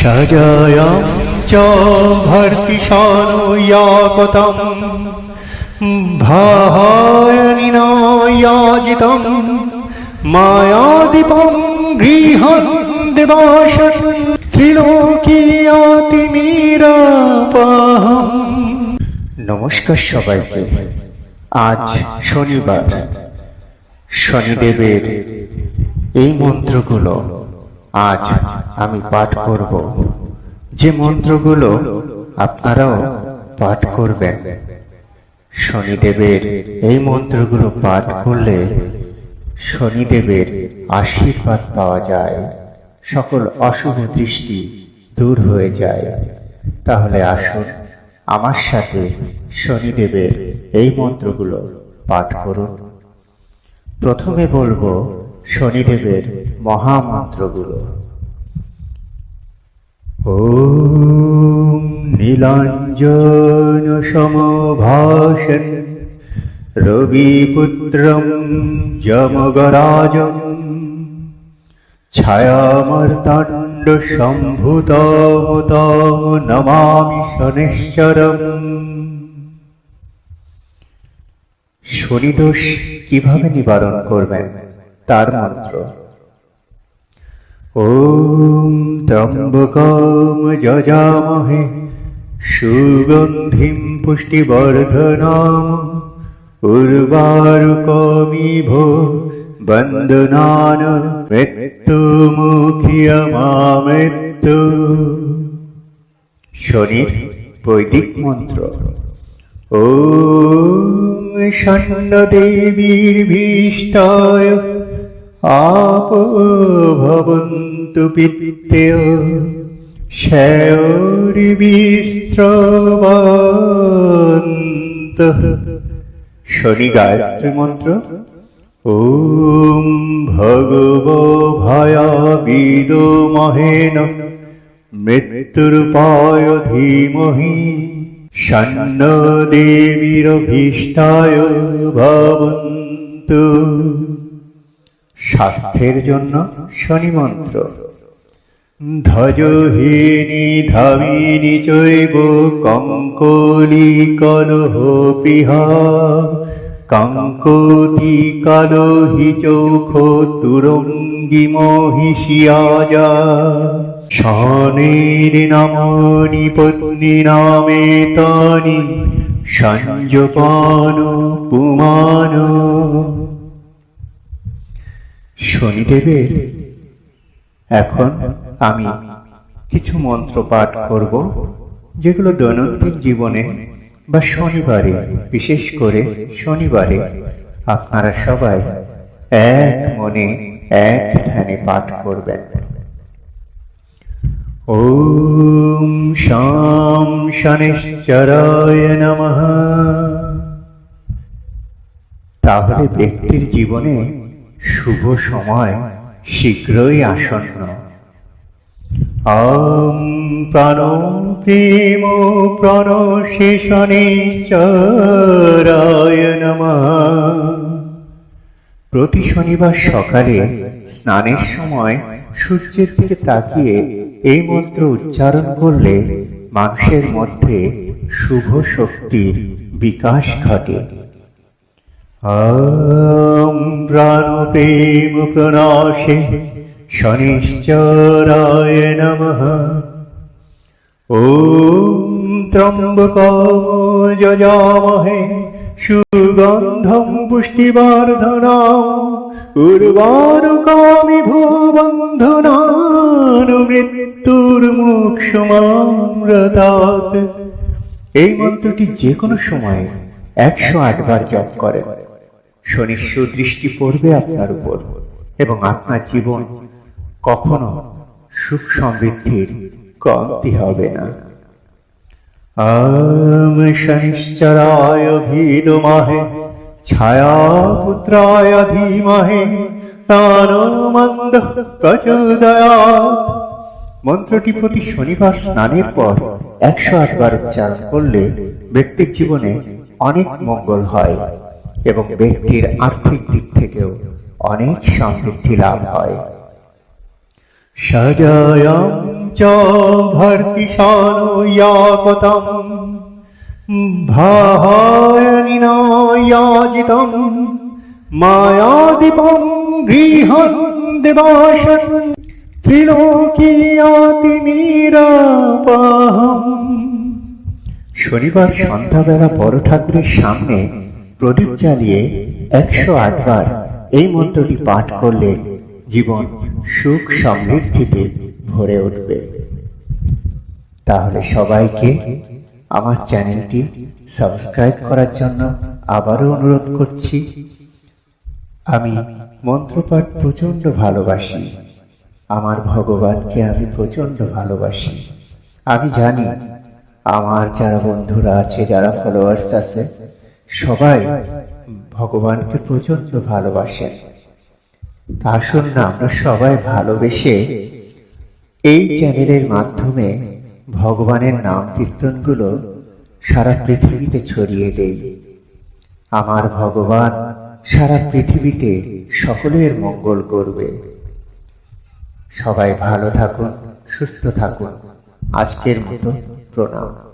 সাজায়াম চ ভর্তিশানুয়াকতম ভাহায়নিনায়াজিতম মায়াদীপম গৃহণ দেবাসন ত্রিলোকিয়াতিমিরাপাহম নমস্কার সবাইকে। আজ শনিবার। শনিদেবের এই মন্ত্রগুলো আজ আমি পাঠ করব। যে মন্ত্রগুলো আপনারাও পাঠ করবেন। শনিদেবের এই মন্ত্রগুলো পাঠ করলে শনিদেবের আশীর্বাদ পাওয়া যায়। সকল অশুভ দৃষ্টি দূর হয়ে যায়। তাহলে আসুন আমার সাথে শনিদেবের এই মন্ত্রগুলো পাঠ করুন। প্রথমে বলব শনিদেবের মহামন্ত্রগুলো। নীলাঞ্জন সমভাষণ। রবিপুত্রম যমগরাজম। ছায়ামর্তাণ্ড সম্ভূতম নমামি শনিশ্চরম শনিদোষ কীভাবে নিবারণ করবেন? তার মন্ত্র। ওম ত্রম্বকম যজামহে সুগন্ধিম পুষ্টিবর্ধনাম উর্বারুকমিভ বন্দনান মৃত্যুমুখিয়মামৃত্যু শনির বৈদিক মন্ত্র ॐ ভীষ্টায় আপো ভবন্তু পিত্তেয় শৌরিবিস্ত্রবন্ত শনি গায়ত্রী মন্ত্র ওম ভগব ভয়াবিদ মহেন মৃত্যুরূপায় ধীমহি ষণ্ণ দেবীর ভীষ্টায় ভবন্তু স্বাস্থ্যের জন্য শনি মন্ত্র ধ্বজহীনি ধামিনি চৈব কঙ্কলি কলহ পিহা। কাঙ্কতি কালহি চৌখ তুরঙ্গি মহিষিয়াজা শনের নামনি পত্নী নামে তানি। সঞ্জপান পুমান। শনিদেবের এখন আমি কিছু মন্ত্র পাঠ করব, যেগুলো দৈনন্দিন জীবনে বা শনিবারে, বিশেষ করে শনিবারে আপনারা সবাই এক মনে এক ধ্যানে পাঠ করবেন। ওম শাম শনিশ্চরায় নমঃ। তাহলে ব্যক্তির জীবনে শুভ সময়, শীঘ্রই আসন্ন। আম প্রাণ প্রেম প্রাণ শেষণেশ্বরায় নমঃ। প্রতি শনিবার সকালে স্নানের সময় সূর্যের দিকে তাকিয়ে এই মন্ত্র উচ্চারণ করলে মানুষের মধ্যে শুভ শক্তির বিকাশ ঘটে। প্রাণপ্রেম প্রণাশে শনিশ্চরায় নমঃ ওম ত্রম্বকম সুগন্ধম পুষ্টিবর্ধনাম উর্বারুকামি ভূবন্ধনান মৃত্যুর মুক্ষমামৃতাৎ। এই মন্ত্রটি যে কোনো সময়ে একশো আটবার জপ করেন। শনির সুদৃষ্টি পড়বে আপনার উপর এবং আপনার জীবন কখনো সুখ সমৃদ্ধির কমতি হবে না। শনিশ্চরায় ভীদমাহে ধীমহে তানো মন্দ প্রচোদয়াৎ। মন্ত্রটি প্রতি শনিবার স্নানের পর একশো আটবার উচ্চারণ করলে ব্যক্তির জীবনে অনেক মঙ্গল হয়। এবং ব্যক্তির আর্থিক দিক থেকেও অনেক সমৃদ্ধি লাভ হয়। সজয়ং চ ভর্তিশানুয়াগতম ভাহায়নিনায়াজিতম মায়াদীপম গৃহং দেবাশন ত্রিলোকিয়াতি নিরাপাহম শনিবার সন্ধ্যাবেলা বড় ঠাকুরের সামনে প্রদীপ জ্বালিয়ে একশো আটবার এই মন্ত্রটি পাঠ করলে জীবন সুখ সমৃদ্ধিতে ভরে উঠবে। তাহলে সবাইকে আমার চ্যানেলটি সাবস্ক্রাইব করার জন্য আবারও অনুরোধ করছি। আমি মন্ত্রপাঠ প্রচণ্ড ভালোবাসি। আমার ভগবানকে আমি প্রচণ্ড ভালোবাসি। আমি জানি আমার যারা বন্ধুরা আছে, যারা ফলোয়ার্স আছে সবাই ভগবানকে প্রচণ্ড ভালোবাসেন। তা আসুন আমরা সবাই ভালোবেসে এই চ্যানেলের মাধ্যমে ভগবানের নাম কীর্তনগুলো সারা পৃথিবীতে ছড়িয়ে দেই। আমার ভগবান সারা পৃথিবীতে সকলের মঙ্গল করবে। সবাই ভালো থাকুন, সুস্থ থাকুন। আজকের মতো প্রণাম।